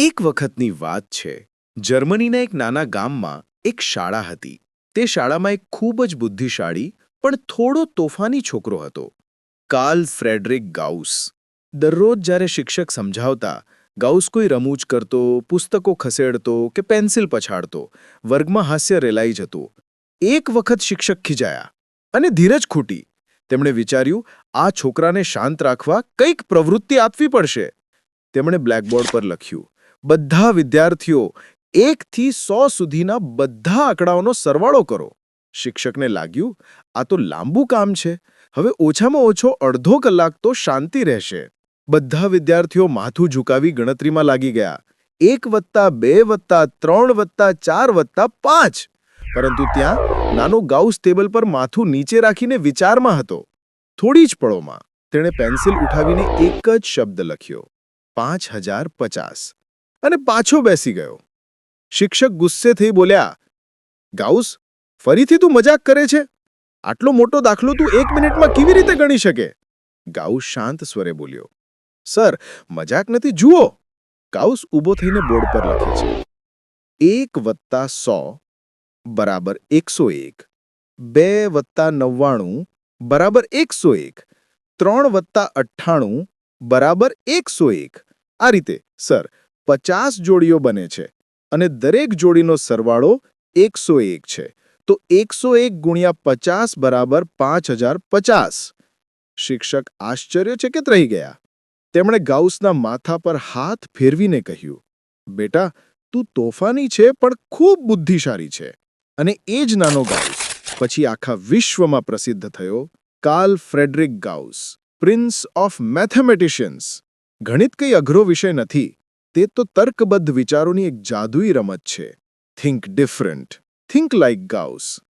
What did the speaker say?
એક વખતની વાત છે. જર્મનીના એક નાના ગામમાં એક શાળા હતી. તે શાળામાં એક ખૂબ જ બુદ્ધિશાળી, પણ થોડો તોફાની છોકરો હતો. Carl Friedrich Gauss. દરરોજ જ્યારે શિક્ષક સમજાવતા, ગાઉસ કોઈ રમૂજ કરતો, પુસ્તકો ખસેડતો કે પેન્સિલ પછાડતો, વર્ગમાં હાસ્ય રેલાઈ જતું. એક વખત શિક્ષક ખીજાયા અને ધીરજ ખૂટી. તેમણે વિચાર્યું, આ છોકરાને શાંત રાખવા કંઈક પ્રવૃત્તિ આપવી પડશે. તેમણે બ્લેકબોર્ડ પર લખ્યું બધા વિદ્યાર્થીઓ એકથી સો સુધીના બધા આંકડાઓનો સરવાળો કરો. શિક્ષકને લાગ્યું, આ તો લાંબુ કામ છે. હવે ઓછામાં ઓછો અડધો કલાક તો શાંતિ રહેશે. બધા વિદ્યાર્થીઓ માથું ઝુકાવી ગણતરીમાં લાગી ગયા. એક વત્તા બે વત્તા ત્રણ વત્તા ચાર વત્તા પાંચ. પરંતુ ત્યાં નાનો ગાઉસ ટેબલ પર માથું નીચે રાખીને વિચારમાં હતો. થોડી જ પળોમાં તેણે પેન્સિલ ઉઠાવીને એક જ શબ્દ લખ્યો, પાંચ હજાર પચાસ. અને પાછો બેસી ગયો. શિક્ષક ગુસ્સે થઈ બોલ્યા, ગાઉસ, ફરીથી તું મજાક કરે છે? આટલો મોટો દાખલો તું એક મિનિટમાં કેવી રીતે ગણી શકે? ગાઉસ શાંત સ્વરે બોલ્યો, સર, મજાક નથી, જુઓ. ગાઉસ ઊભો થઈને બોર્ડ પર લખે છે, એક વત્તા સો બરાબર એકસો એક, બે વત્તા નવ્વાણું બરાબર એકસો એક, ત્રણ વત્તા અઠ્ઠાણું બરાબર એકસો એક. આ રીતે, સર પચાસ જોડીઓ બને છે અને દરેક જોડીનો સરવાળો એકસો એક છે. તો એકસો એક ગુણ્યા પચાસ બરાબર પાંચ હજાર પચાસ. શિક્ષક આશ્ચર્યચકિત રહી ગયા. તેમણે ગાઉસના માથા પર હાથ ફેરવીને કહ્યું, બેટા, તું તોફાની છે પણ ખૂબ બુદ્ધિશાળી છે અને એ જ નાનો ગાઉસ. પછી આખા વિશ્વમાં પ્રસિદ્ધ થયો Carl Friedrich Gauss, prince of mathematicians. ગણિત કંઈ અઘરો વિષય નથી તે તો તર્કબદ્ધ વિચારોની એક જાદુઈ રમત છે. Think different think like Gauss